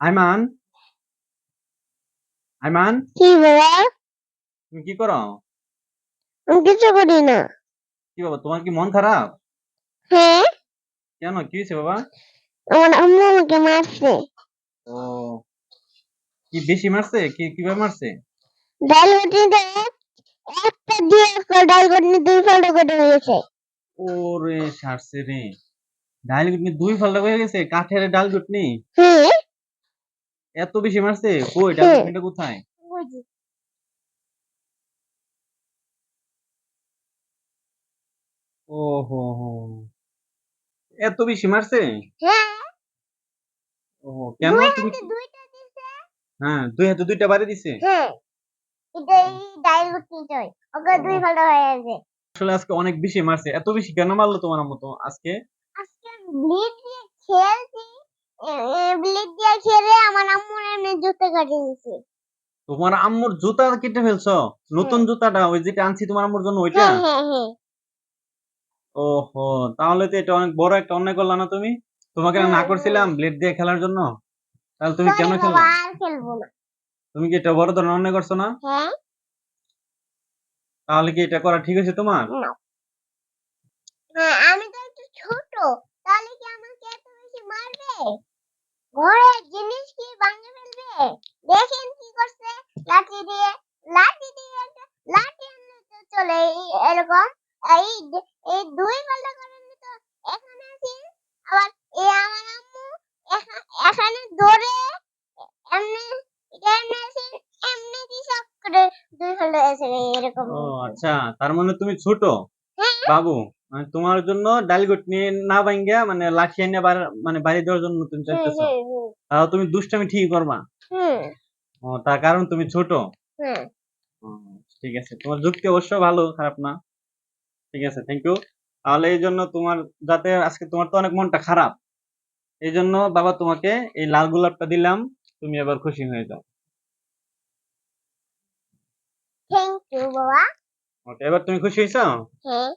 আইমান? আইমান? কি বাবা? তুমি কি করো? আমি কিছু করি না। কি বাবা তোমার কি মন খারাপ? হ্যাঁ। কেন? কি হয়েছে বাবা? আমার আম্মু আমাকে মারছে। ও কি বেশি মারছে? কি কীভাবে মারছে? ডাল ঘটিতে একটা দিয়ে একটা ডাল ঘটি দুই ফাল্টা করে হয়েছে ওরে সারছে রে। ডাল গুটনি দুই ফাল্টা হয়ে গেছে? কাঠের ডাল গুটনি হ্যাঁ। এত বেশি মারছে? কই হ্যাঁ। গুটনিটা কোথায়? এত বেশি মারছে? হ্যাঁ। কেন? তুমি হ্যাঁ দুই হাতে দুইটা বাড়ি দিছে? হ্যাঁ। আসলে আজকে অনেক বেশি মারছে। এত বেশি কেন মারলো তোমার মতো আজকে? আজকে খেলছি। ব্লিড দিয়ে খেলে আমার আম্মুর এমনি জুতো কাটিয়ে দিয়েছে তোমার আম্মুর জুতা কেটে ফেলছো? নতুন জুতাটা ওই যেটা আনছি তোমার আম্মুর জন্য ওইটা? হ্যাঁ হ্যাঁ হ্যাঁ। ওহো তাহলে তো এটা অনেক বড় একটা অন্যায় করলা না তুমি? তোমাকে না হ্যাঁ, করছিলাম ব্লেড দিয়ে খেলার জন্য? তাহলে তুমি কেন খেলো তুমি কি এটা বড় ধরনের অন্যায় করছ না? হ্যাঁ। তাহলে কি এটা করা ঠিক আছে তোমার? হ্যাঁ আমি তো একটু ছোট তাহলে কি আমাকে এত বেশি মারবে? ঘরের জিনিস কি ভাঙে ফেলবে? দেখেন কি করছে? লাঠি দিয়ে লাঠি দিয়ে লাঠি চলে। এরকম এই এই দুই পাল্টা করেন তো। এখানে আছি আবার এই আমার আম্মু এখানে ধরে এমনি এমনি আছে এমনি কি সব করে দুই আছে এরকম ও আচ্ছা তার মানে তুমি ছোট হ্যাঁ। বাবু? মানে তোমার জন্য ডালগুট নিয়ে না ভাঙ্গিয়া মানে লাঠি এনে বার- মানে বাড়ি দেওয়ার জন্য তুমি চাইতেছো? তাহলে তুমি দুষ্টামি ঠিক করবা। ও তার কারণ তুমি ছোট। ঠিক আছে। তোমার যুক্তি অবশ্য ভালো খারাপ না। ঠিক আছে থ্যাংক ইউ তাহলে এই জন্য তোমার যাতে আজকে তোমার তো অনেক মনটা খারাপ। এই জন্য বাবা তোমাকে এই লাল গোলাপটা দিলাম তুমি এবার খুশি হয়ে যাও। থ্যাংক ইউ বাবা। ওকে এবার তুমি খুশি হয়েছো? হ্যাঁ।